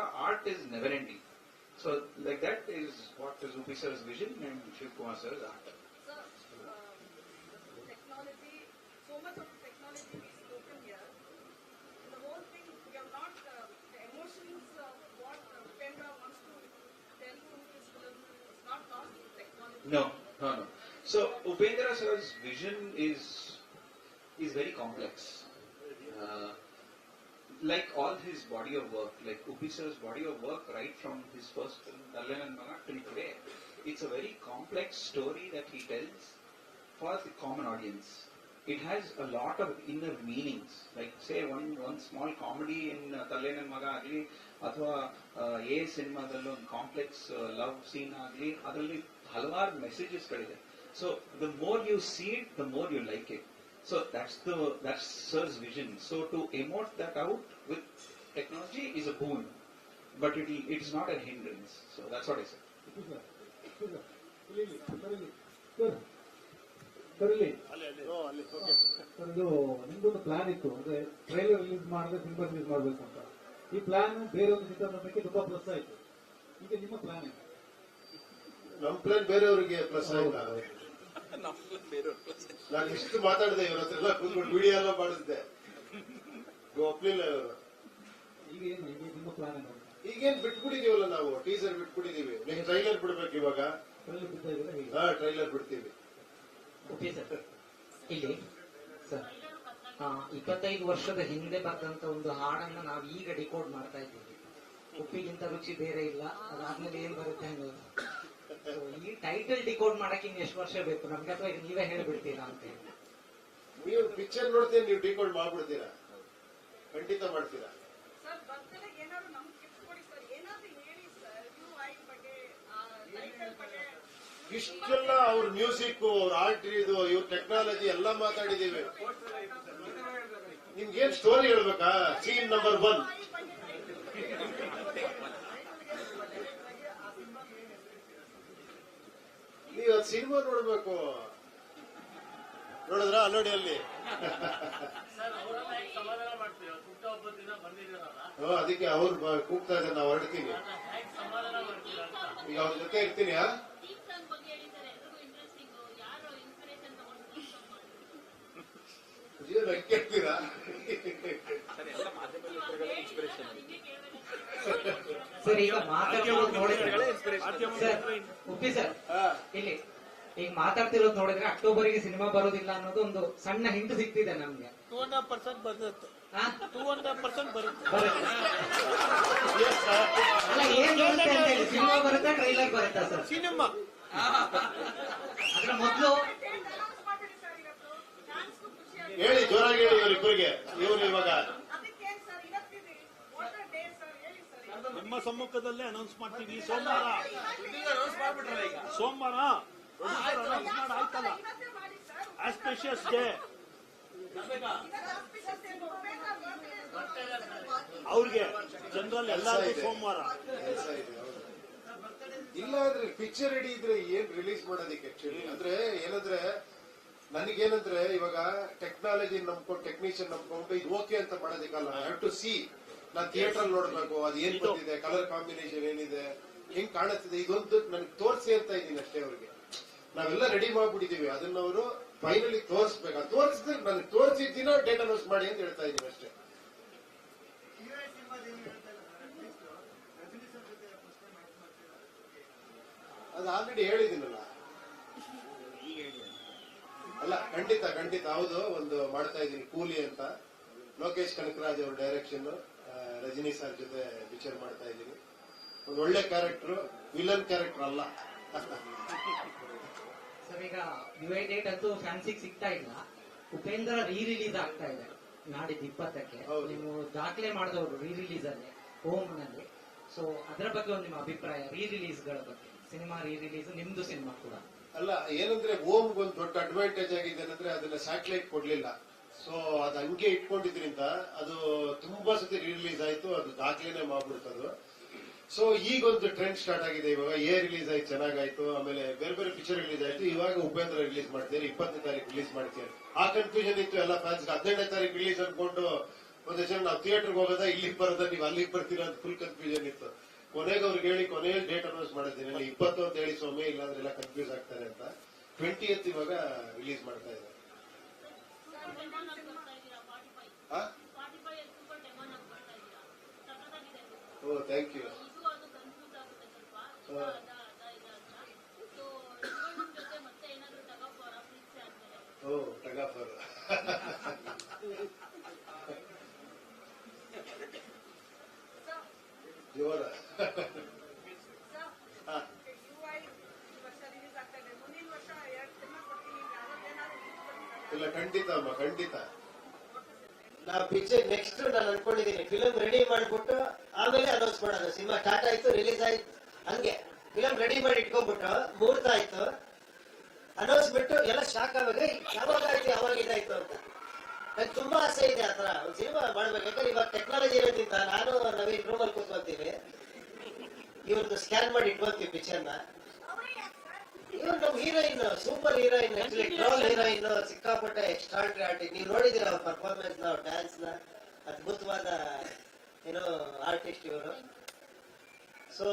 Art is never ending. So like that is what is Upi sir's vision and Shiv Kumar sir's art. Sir, um, technology, so much of technology is spoken here. The whole thing, we are not, uh, emotions uh, what uh, wants to tell through his film is not lost in technology. No, no, no. So Upendra sir's vision is is very complex. Uh, like all his body of work, like Upi sir's body of work, right from his first film Dallan and Maga till today, it's a very complex story that he tells for the common audience. It has a lot of inner meanings. Like say one one small comedy in uh, Tallen and Maga ಆಗಲಿ ಅಥವಾ a ಸಿನಿಮಾದಲ್ಲಿ ಒಂದು complex love scene ಆಗಲಿ ಅದರಲ್ಲಿ ಹಲವಾರು ಮೆಸೇಜಸ್ಗಳಿದೆ so the more you see it the more you like it so that's the that's sir's vision so to emote that out with technology is a boon, but it it is not a hindrance. So that's what I said. ಒಂದು ನಿಮ್ದೊಂದು plan ಇತ್ತು. ಅಂದ್ರೆ trailer release ಮಾಡಿದ್ರೆ cinema release ಮಾಡಬೇಕು ಅಂತ. ಈ plan ಬೇರೆ ಒಂದು ಚಿತ್ರತಂಡಕ್ಕೆ ತುಂಬಾ ಪ್ಲಸ್ ಆಯ್ತು. ಈಗ ನಿಮ್ಮ ಪ್ಲಾನ್ ಏನು ನಮ್ ಪ್ಲಾನ್ ಬೇರೆಯವರಿಗೆ ಪ್ಲಸ್ ಆಯ್ತು. ನಾನು ಇಷ್ಟು ಮಾತಾಡಿದೆ ಇವ್ರ ಹತ್ರ ಎಲ್ಲ ಕೂತ್ಕೊಂಡು ವಿಡಿಯೋ ಎಲ್ಲ ಮಾಡಿದ್ದೆ. ಒಪ್ಲಿಲ್ಲ ಪ್ಲಾನ್ ಏನು? ಈಗೇನ್ ಬಿಟ್ಬಿಟ್ಟಿದೀವಲ್ಲ ನಾವು? ಟೀಸರ್ ಬಿಟ್ಬಿಟ್ಟಿದೀವಿ ಟ್ರೈಲರ್ ಬಿಡ್ಬೇಕು ಇವಾಗ. ಟ್ರೈಲರ್ ಹೇಗೆ? ಹಾ ಬಿಡ್ತೀವಿ. ಓಕೆ ಸರ್ ಇಲ್ಲಿ ಸರ್ ಇಪ್ಪತ್ತೈದು ವರ್ಷದ ಹಿಂದೆ ಬರೆದಂತ ಒಂದು ಹಾಡನ್ನ ನಾವು ಈಗ ಡಿಕೋಡ್ ಮಾಡ್ತಾ ಇದ್ದೀವಿ. ಉಪ್ಪಿಗಿಂತ ರುಚಿ ಬೇರೆ ಇಲ್ಲ. ಅದಾದ್ಮೇಲೆ ಏನ್ ಬರುತ್ತೆ So, ಈ ಟೈಟಲ್ ಡಿಕೋಡ್ ಮಾಡಕ್ಕೆ ಇನ್ನು ಎಷ್ಟು ವರ್ಷ ಬೇಕು? ನಮ್ಗೆ ಅಥವಾ ಈಗ ನೀವೇ ಹೇಳ್ಬಿಡ್ತೀರಾ ಅಂತ ಹೇಳಿ. ನೀವು ಪಿಕ್ಚರ್ ನೋಡ್ತೀನಿ ನೀವು ಡಿಕೋಡ್ ಮಾಡ್ಬಿಡ್ತೀರಾ? ಖಂಡಿತ ಮಾಡ್ತೀರಾ? ಸರ್ ಬರ್ತಡೇ ಏನಾದ್ರು ನಮ್ಗೆ ಗಿಫ್ಟ್ ಕೊಡಿ ಸರ್. ಏನಾದ್ರು ಹೇಳಿ ಸರ್. ಯು ಐ ಬಗ್ಗೆ ಟೈಟಲ್ ಬಗ್ಗೆ ಇಷ್ಟೆಲ್ಲ ಅವ್ರ ಮ್ಯೂಸಿಕ್ ಅವ್ರ ಆರ್ಟ್ ಇದು ಇವ್ರ ಟೆಕ್ನಾಲಜಿ ಎಲ್ಲ ಮಾತಾಡಿದೀವಿ ನಿಮ್ಗೇನ್ ಸ್ಟೋರಿ ಹೇಳ್ಬೇಕಾ? ಸೀನ್ ನಂಬರ್ ಒನ್ ನೀವು ಅದು ಸಿನಿಮಾ ನೋಡ್ಬೇಕು. ನೋಡಿದ್ರ? ಅಲ್ಲೋಡಿ ಅಲ್ಲಿ? ಅದಕ್ಕೆ ಅವ್ರು ಕೂಗ್ತಾ ಇದ್ದಾರೆ ನಾವು ಹೊರಡ್ತೀವಿ. ಮಾಡ್ತೀರಾ ಈಗ ಅವ್ರ ಜೊತೆ ಇರ್ತೀನಿ ಕೇಳ್ತೀರಾ ಸರ್ ಈಗ ಮಾತಾಡ್ತಿರೋದು ನೋಡಿದ್ರೆ ಸರ್ ಉಪ್ಪಿ ಸರ್ ಇಲ್ಲಿ ಈಗ ಮಾತಾಡ್ತಿರೋದು ನೋಡಿದ್ರೆ ಅಕ್ಟೋಬರ್ಗೆ ಸಿನಿಮಾ ಬರೋದಿಲ್ಲ ಅನ್ನೋದು ಒಂದು ಸಣ್ಣ ಹಿಂಟ್ ಸಿಕ್ತಿದೆ ನಮ್ಗೆ. ಪರ್ಸೆಂಟ್ ಬರುತ್ತೆ ಆ? ಟೂ ಹಂಡ್ರೆಡ್ ಪರ್ಸೆಂಟ್ ಬರುತ್ತೆ ಬರುತ್ತೆ. ಅಲ್ಲ ಏನ್ ಬರುತ್ತೆ ಅಂತ ಹೇಳಿ ಸಿನಿಮಾ ಬರುತ್ತಾ ಟ್ರೈಲರ್ ಬರುತ್ತಾ ಸರ್ ಸಿನಿಮಾ. ಅದ್ರ ಮೊದಲು ಹೇಳಿ ಜೋರಾಗಿ ಹೇಳಿ ಇವರಿಬ್ಬರಿಗೆ ಇವರು ಇವಾಗ. ಅದಕ್ಕೇನ್ ಸರ್ ಇವತ್ತಿದೆ ವಾಟ್ ಡೇ ಸರ್ ಹೇಳಿ ಸರ್ ನಿಮ್ಮ ಸಮ್ಮುಖದಲ್ಲೇ ಅನೌನ್ಸ್ ಮಾಡ್ತೀವಿ ಸೋಮವಾರ ಸೋಮವಾರ ಅನೌನ್ಸ್ ಮಾಡಿ ಆಯ್ತಲ್ಲ ಆಸ್ಪೆಷಿಯಸ್ ಡೇ ಅವ್ರಿಗೆ ಜನರಲ್ ಎಲ್ಲರಿಗೂ ಸೋಮವಾರ. ಇಲ್ಲ ಅಂದ್ರೆ ಪಿಕ್ಚರ್ ರೆಡಿ ಇದ್ರೆ ಏನ್ ರಿಲೀಸ್ ಮಾಡೋದಕ್ಕೆ ಆಕ್ಚುಲಿ ಅಂದ್ರೆ ಏನಂದ್ರೆ ನನಗೇನಂದ್ರೆ ಇವಾಗ ಟೆಕ್ನಾಲಜಿ ನಂಬ್ಕೊಂಡು ಟೆಕ್ನಿಷಿಯನ್ ನಂಬ್ಕೊಂಡು ಇದು ಓಕೆ ಅಂತ ಮಾಡೋದಕ್ಕಲ್ಲ ಐ ಹ್ಯಾವ್ ಟು ಸಿ ನಾನ್ ಥಿಯೇಟರ್ ನೋಡ್ಬೇಕು ಅದು ಏನ್ ಬಂದಿದೆ ಕಲರ್ ಕಾಂಬಿನೇಷನ್ ಏನಿದೆ ಹೆಂಗ್ ಕಾಣುತ್ತಿದೆ ಇದೊಂದು ನನಗೆ ತೋರಿಸಿ ಅಂತ ಇದ್ದೀನಿ ಅಷ್ಟೇ ಅವ್ರಿಗೆ. ನಾವೆಲ್ಲ ರೆಡಿ ಮಾಡ್ಬಿಟ್ಟಿದೀವಿ ಅದನ್ನ ಅವರು ಫೈನಲಿ ತೋರಿಸ್ಬೇಕು. ತೋರಿಸಿದ್ರೆ ನನಗೆ ತೋರಿಸಿದ್ದೀನ ಡೇಟ್ ಅನೌನ್ಸ್ ಮಾಡಿ ಅಂತ ಹೇಳ್ತಾ ಇದ್ದೀನಿ ಅಷ್ಟೇ. ಅದು ಆಲ್ರೆಡಿ ಹೇಳಿದ್ದೀನಲ್ಲ. ಅಲ್ಲ ಖಂಡಿತ ಖಂಡಿತ. ಹೌದು ಒಂದು ಮಾಡ್ತಾ ಇದ್ದೀನಿ. ಕೂಲಿ ಅಂತ. ಲೋಕೇಶ್ ಕನಕರಾಜ್ ಅವ್ರ ಡೈರೆಕ್ಷನ್ ರಜನಿ ಸರ್ ಜೊತೆ ಪಿಕ್ಚರ್ ಮಾಡ್ತಾ ಇದ್ದೀನಿ. ಒಂದು ಒಳ್ಳೆ ಕ್ಯಾರೆಕ್ಟರ್ ವಿಲನ್ ಕ್ಯಾರೆಕ್ಟರ್ ಅಲ್ಲ. ಸರ್ ಈಗ ಡೇಟ್ ಅಂತೂ ಫ್ಯಾನ್ಸಿಗೆ ಸಿಗ್ತಾ ಇಲ್ಲ. ಉಪೇಂದ್ರ ರೀ ರಿಲೀಸ್ ಆಗ್ತಾ ಇದೆ. ನಾಡಿದ್ದು ಇಪ್ಪತ್ತಕ್ಕೆ. ನೀವು ದಾಖಲೆ ಮಾಡಿದವರು ರೀ ರಿಲೀಸ್ ಅಲ್ಲಿ ಹೋಮ್ನಲ್ಲಿ. ಸೊ ಅದರ ಬಗ್ಗೆ ಒಂದು ನಿಮ್ಮ ಅಭಿಪ್ರಾಯ ರೀ ರಿಲೀಸ್ಗಳ ಬಗ್ಗೆ. ಸಿನಿಮಾ ರೀ ರಿಲೀಸ್ ನಿಮ್ದು ಸಿನಿಮಾ ಕೂಡ. ಅಲ್ಲ, ಏನಂದ್ರೆ ಓಮ್ ಒಂದು ದೊಡ್ಡ ಅಡ್ವಾಂಟೇಜ್ ಆಗಿದೆ ಏನಂದ್ರೆ ಅದನ್ನ ಸ್ಯಾಟಲೈಟ್ ಕೊಡ್ಲಿಲ್ಲ. ಸೊ ಅದು ಹಂಗೆ ಇಟ್ಕೊಂಡಿದ್ರಿಂದ ಅದು ತುಂಬಾ ಸತಿ ರಿಲೀಸ್ ಆಯ್ತು, ಅದು ದಾಖಲೆನೆ ಮಾಡ್ಬಿಡ್ತದು. ಸೊ ಈಗ ಒಂದು ಟ್ರೆಂಡ್ ಸ್ಟಾರ್ಟ್ ಆಗಿದೆ ಇವಾಗ. ಏ ರಿಲೀಸ್ ಆಯ್ತು, ಚೆನ್ನಾಗಾಯ್ತು. ಆಮೇಲೆ ಬೇರೆ ಬೇರೆ ಪಿಕ್ಚರ್ ರಿಲೀಸ್ ಆಯ್ತು. ಇವಾಗ ಉಪೇಂದ್ರ ರಿಲೀಸ್ ಮಾಡ್ತೀರಿ ಇಪ್ಪತ್ತನೇ ತಾರೀಕು ರಿಲೀಸ್ ಮಾಡ್ತೀರಿ ಆ ಕನ್ಫ್ಯೂಷನ್ ಇತ್ತು ಎಲ್ಲ ಫ್ಯಾನ್ಸ್ ಹದಿನೆಂಟನೇ ತಾರೀಕು ರಿಲೀಸ್ ಅನ್ಕೊಂಡು ಒಂದ್ ಜನ ನಾವು ಥಿಯೇಟರ್ಗೆ ಹೋಗೋದಾ, ಇಲ್ಲಿಗೆ ಬರೋದಾ, ನೀವು ಅಲ್ಲಿಗೆ ಬರ್ತೀರ ಅಂತ ಫುಲ್ ಕನ್ಫ್ಯೂಷನ್ ಇತ್ತು. ಕೊನೆಗೆ ಅವ್ರಿಗೆ ಹೇಳಿ ಕೊನೆಯ ಡೇಟ್ ಅನೌನ್ಸ್ ಮಾಡಿದ್ದೀನಿ. ಇಪ್ಪತ್ತು ಅಂತ ಹೇಳಿ ಸೊಮ್ಮೆ ಇಲ್ಲಾಂದ್ರೆ ಎಲ್ಲ ಕನ್ಫ್ಯೂಸ್ ಆಗ್ತಾರೆ ಅಂತ. ಟ್ವೆಂಟಿ ಎತ್ ಇವಾಗ ರಿಲೀಸ್ ಮಾಡ್ತಾ ಇದ್ದಾರೆ. ಓ ಥ್ಯಾಂಕ್ ಇದ್ದೀರಾ ಫಾರ್ಟಿ ಫೈವ್ ಆ? ಫಾರ್ಟಿ ಫೈವ್ ಸೂಪರ್ ಡೆಮೋನಾಗಿ ಬರ್ತಾ ಇದ್ದೀರಾ ಸಖತ್ತಾಗಿದೆ ಓ ಥ್ಯಾಂಕ್ ಯು ಇದು ಅದು ಕನ್ಫ್ಯೂಸ್ ಆಗುತ್ತೆ ಸ್ವಲ್ಪ ಇದು ಅದ ಅದ ಇದು ಅಂತ ಸೊ ಇವ್ರ ಜೊತೆ ಮತ್ತೆ ಏನಾದ್ರು ತಗೋಬೋರ ಪ್ರೀತಿ ಆದ್ಮೇಲೆ ಓ ಟಗಾಫರ್ ಜೋರ ಹಾ. ಯು ಐ ಈ ವರ್ಷ ರಿಲೀಸ್ ಆಗ್ತಾ ಇದೆ ಮುಂದಿನ ವರ್ಷ ಎರಡು ಸಿನಿಮಾ ಕೊಡ್ತೀನಿ ಯಾವ್ದಾದ್ರು ಇಲ್ಲ, ಖಂಡಿತ ಅಮ್ಮ, ಖಂಡಿತ. ನಾ ಪಿಕ್ಚರ್ ನೆಕ್ಸ್ಟ್ ನಾನು ಅನ್ಕೊಂಡಿದ್ದೀನಿ ಫಿಲಮ್ ರೆಡಿ ಮಾಡ್ಬಿಟ್ಟು ಆಮೇಲೆ ಅನೌನ್ಸ್ ಮಾಡೋದು. ಸಿನಿಮಾ ಸ್ಟಾರ್ಟ್ ಆಯ್ತು ರಿಲೀಸ್ ಆಯ್ತು. ಹಂಗೆ. ಫಿಲಮ್ ರೆಡಿ ಮಾಡಿ ಇಟ್ಕೊಂಡ್ಬಿಟ್ಟು, ಮುಹೂರ್ತ ಆಯ್ತು. ಅನೌನ್ಸ್ ಬಿಟ್ಟು ಎಲ್ಲ ಶಾಕ್ ಆವಾಗ ಯಾವಾಗ ಆಯ್ತು, ಯಾವಾಗ ಇದಾಯ್ತು ಅಂತ. ನಂಗೆ ತುಂಬಾ ಆಸೆ ಇದೆ ಆತರ ಒಂದು ಸಿನಿಮಾ ಮಾಡ್ಬೇಕು. ಯಾಕಂದ್ರೆ ಇವಾಗ ಟೆಕ್ನಾಲಜಿ ಇರೋದ್ರಿಂದ ನಾನು ನವೀನ್ ರೂಮಲ್ಲಿ ಕೂತ್ಕೊಂತೀವಿ ಇವ್ರದ್ದು ಸ್ಕ್ಯಾನ್ ಮಾಡಿ ಇಟ್ಕೊಂತೀವಿ ಪಿಕ್ಚರ್ನ heroine, super heroine actually troll heroine ಸಿಕ್ಕಾಪಟ್ಟೆ ಎಕ್ಸ್ಟ್ರಾಡ್ರಿ ನೀವು ನೋಡಿದಿರ ಪರ್ಫಾರ್ಮೆನ್ಸ್ನ ಡ್ಯಾನ್ಸ್ನ? ಅದ್ಭುತವಾದ, ಏನೋ ಆರ್ಟಿಸ್ಟ್ ಇವರು. ಸೊ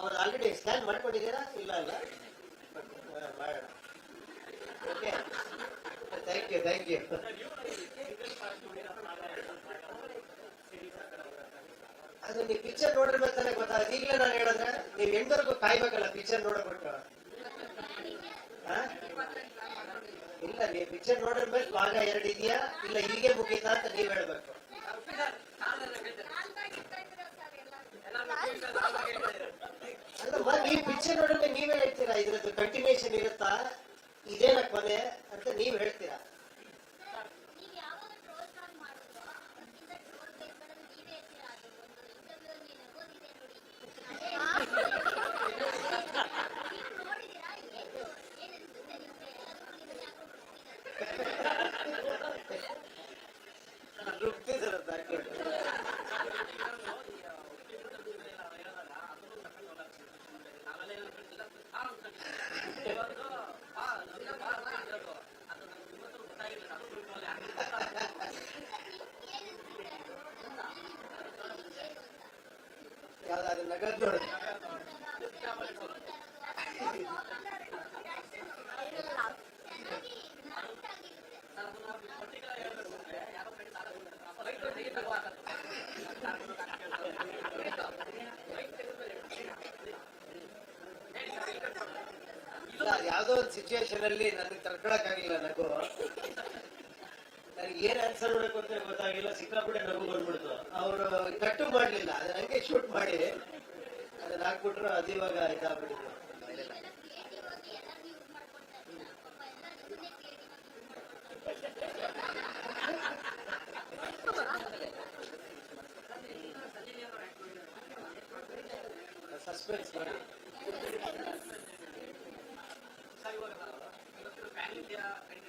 ಅವ್ರು ಆಲ್ರೆಡಿ ಸ್ಕ್ಯಾನ್ ಮಾಡ್ಕೊಂಡಿದ್ದೀರಾ? ಇಲ್ಲ ಅಲ್ಲ? Okay thank you thank you ಅದು ನೀವು ಪಿಕ್ಚರ್ ನೋಡಿರ್ಬೇಕಾದ್ರೆ ಗೊತ್ತಾಗ ಈಗಲೇ ನಾನು ಹೇಳಿದ್ರೆ, ನೀವು ಎಂಟವರೆಗೂ ಕಾಯ್ಬೇಕಲ್ಲ ಪಿಕ್ಚರ್ ನೋಡ್ಬಿಟ್ಟು ಹಾ? ಇಲ್ಲ ನೀವು ಪಿಕ್ಚರ್ ನೋಡಿದ ಮೇಲೆ ಭಾಗ ಎರಡು ಇದೆಯಾ? ಇಲ್ಲ ಹೀಗೆ ಮುಗೀತಾ ಅಂತ ನೀವು ಹೇಳ್ಬೇಕು. ಅಲ್ಲಮ್ಮ ನೀವು ಪಿಕ್ಚರ್ ನೋಡಿದ್ರೆ ನೀವೇ ಹೇಳ್ತೀರಾ? ಇದ್ರದ್ದು ಕಂಟಿನ್ಯೂಷನ್ ಇರುತ್ತಾ? ಇದೇನ ಕೊನೆ ಅಂತ ನೀವು ಹೇಳ್ತೀರಾ ನೀವು ಯಾವಾಗ ಟ್ರೋಲ್ ಸ್ಟಾರ್ಟ್ ಮಾಡಿದ್ರೋ ಅವತ್ತಿಂದ ಟ್ರೋಲ್ ಬೇಸ್ಗಳಲ್ಲಿ ನೀವೇ ಇರ್ತೀರಾ ಅದು ಒಂದು ಇಂಟರ್ವ್ಯೂ ಅಲ್ಲಿ ನಗೋದಿದೆ ನೋಡಿ ನೀವು ನೋಡಿದ್ದೀರಾ ಏನು ಏನು ಅನ್ಸುತ್ತೆ ನಿಮ್ಗೆ ಎಲ್ಲರೂ ಇದನ್ನ ಯಾಕೋ ಬಿಡ್ತಿದ್ದಾರೆ ರುಬ್ತಿದಾರೆ. ಯಾವ್ದಾದ್ರು ನಗದ್ ನೋಡಿ ಇಲ್ಲ, ಯಾವ್ದೋ ಒಂದು ಸಿಚುವೇಶನ್ ಅಲ್ಲಿ ನನಗೆ ತಡ್ಕೊಳಕ್ ಆಗಿಲ್ಲ ನಗು. ನನಗೆ ಏನ್ ಆನ್ಸರ್ ಮಾಡಬೇಕು ಅಂತ ಗೊತ್ತಾಗಿಲ್ಲ, ಸಿಕ್ಕಾಪಟ್ಟೆ ನಗು ಬಂದ್ಬಿಡ್ತು. ಅವರು ಕಟ್ಟು ಮಾಡ್ಲಿಲ್ಲ ಅದನ್ನ ಹಂಗೆ ಶೂಟ್ ಮಾಡಿ. ಅದನ್ನ ಹಾಕ್ಬಿಟ್ರು, ಅದು ಇವಾಗ ಇದಾಗ್ಬಿಟ್ಟಿತ್ತು ಸಸ್ಪೆನ್ಸ್ ಆಗಿ en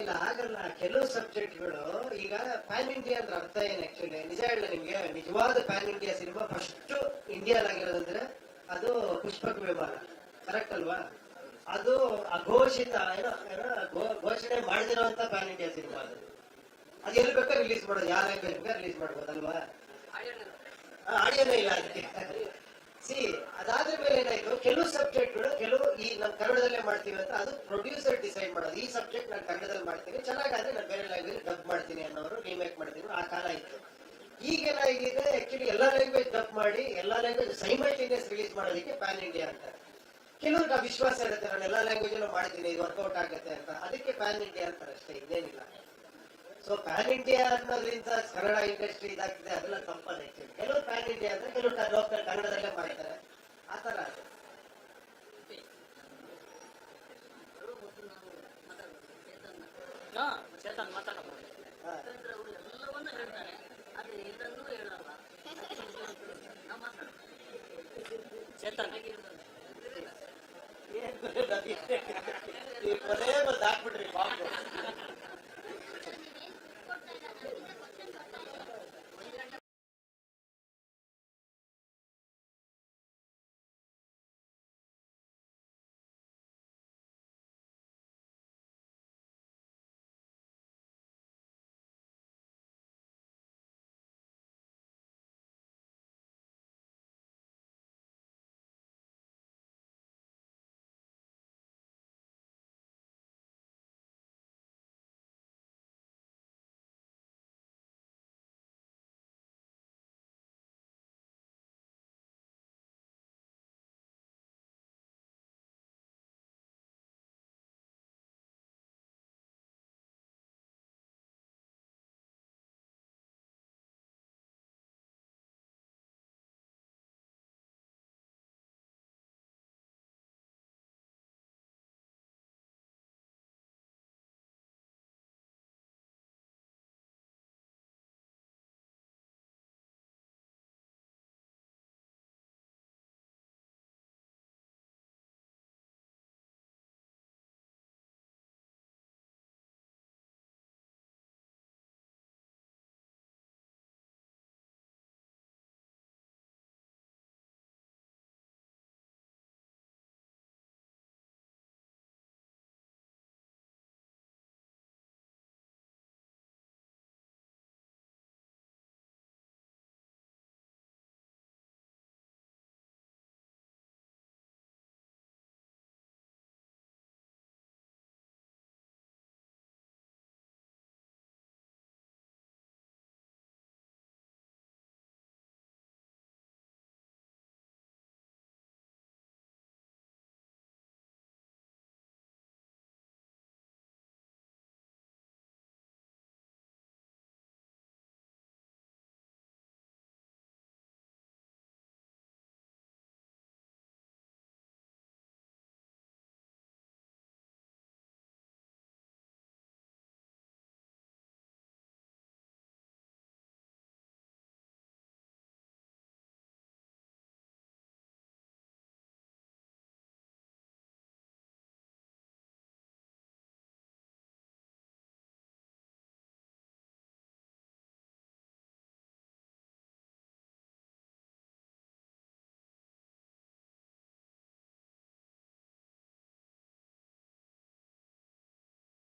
ಇಲ್ಲ ಆಗಲ್ಲ. ಕೆಲವು ಸಬ್ಜೆಕ್ಟ್ಗಳು ಈಗ ಪ್ಯಾನ್ ಇಂಡಿಯಾ ಅಂದ್ರೆ ಅರ್ಥ ಏನು ಆಕ್ಚುಲಿ ನಿಜ ಹೇಳ ನಿಮ್ಗೆ, ನಿಜವಾದ ಪ್ಯಾನ್ ಇಂಡಿಯಾ ಸಿನಿಮಾ ಫಸ್ಟ್ ಇಂಡಿಯಾಲಾಗಿರೋದಂದ್ರೆ ಅದು ಪುಷ್ಪಕ ವಿಮಾನ ಕರೆಕ್ಟ್ ಅಲ್ವಾ? ಅದು ಅಘೋಷಿತ, ಏನೋ ಘೋಷಣೆ ಮಾಡದಿರುವಂತ ಪ್ಯಾನ್ ಇಂಡಿಯಾ ಸಿನಿಮಾ ಅದು. ಅದು ಎಲ್ಲಿ ಬೇಕಾದ್ರೆ ರಿಲೀಸ್ ಮಾಡೋದು ಯಾರು ಬೇಕಾದ್ರೆ ರಿಲೀಸ್ ಮಾಡ್ಬೋದಲ್ವಾ? ಆಡಿಯೋನೇ ಇಲ್ಲ ಅದಕ್ಕೆ. ಸಿ ಅದಾದ ಮೇಲೆ ಏನಾಯ್ತು ಕೆಲವು ಸಬ್ಜೆಕ್ಟ್ಗಳು ಕೆಲವು ಈ ನಮ್ ಕನ್ನಡದಲ್ಲೇ ಮಾಡ್ತೀವಿ ಅಂತ ಅದು ಪ್ರೊಡ್ಯೂಸರ್ ಡಿಸೈಡ್ ಮಾಡೋದು. ಈ ಸಬ್ಜೆಕ್ಟ್ ನಾನು ಕನ್ನಡದಲ್ಲಿ ಮಾಡ್ತೀನಿ. ಚೆನ್ನಾಗಾದ್ರೆ ನಾನು ಬೇರೆ ಲ್ಯಾಂಗ್ವೇಜ್ ಡಬ್ ಮಾಡ್ತೀನಿ ಅನ್ನೋರು ರೀಮೇಕ್ ಮಾಡ್ತೀನಿ ಆ ಕಾಲ ಇತ್ತು ಈಗೇನಾಗಿದೆ? ಆಕ್ಚುಲಿ ಎಲ್ಲಾ ಲ್ಯಾಂಗ್ವೇಜ್ ಡಬ್ ಮಾಡಿ, ಎಲ್ಲಾ ಲ್ಯಾಂಗ್ವೇಜ್ ಸೈಮಲ್ಟೇನಿಯಸ್ ರಿಲೀಸ್ ಮಾಡೋದಕ್ಕೆ ಪ್ಯಾನ್ ಇಂಡಿಯಾ ಅಂತ. ಕೆಲವ್ರಿಗೆ ವಿಶ್ವಾಸ ಇರುತ್ತೆ, ನಾನು ಎಲ್ಲಾ ಲ್ಯಾಂಗ್ವೇಜ್ ಮಾಡ್ತೀನಿ, ಇದು ವರ್ಕೌಟ್ ಆಗುತ್ತೆ ಅಂತ. ಅದಕ್ಕೆ ಪ್ಯಾನ್ ಇಂಡಿಯಾ ಅಂತಾರೆ ಅಷ್ಟೇ, ಇನ್ನೇನಿಲ್ಲ. ಸೊ ಪ್ಯಾನ್ ಇಂಡಿಯಾ ಅನ್ನೋದ್ರಿಂದ ಕನ್ನಡ ಇಂಡಸ್ಟ್ರಿ ಇದಾಗ್ತದೆ ಅದೆಲ್ಲ ತಪ್ಪದೆ ಕೆಲವು ಪ್ಯಾನ್ ಇಂಡಿಯಾ ಅಂದ್ರೆ ಕೆಲವು ಲೋಕಲ್ ಕನ್ನಡದಲ್ಲೇ ಮಾಡ್ತಾರೆ. ಆ ತರ. ಚೇತನ್ ಮಾತಾಡ್ತಾರೆ ಹಾ. ಅವರು ಎಲ್ಲವನ್ನೂ ಹೇಳ್ತಾರೆ ಆದ್ರೆ ಇದನ್ನೂ ಹೇಳಲ್ಲ. ನಾವು. ಮಾತಾಡೋದು ಚೇತನ್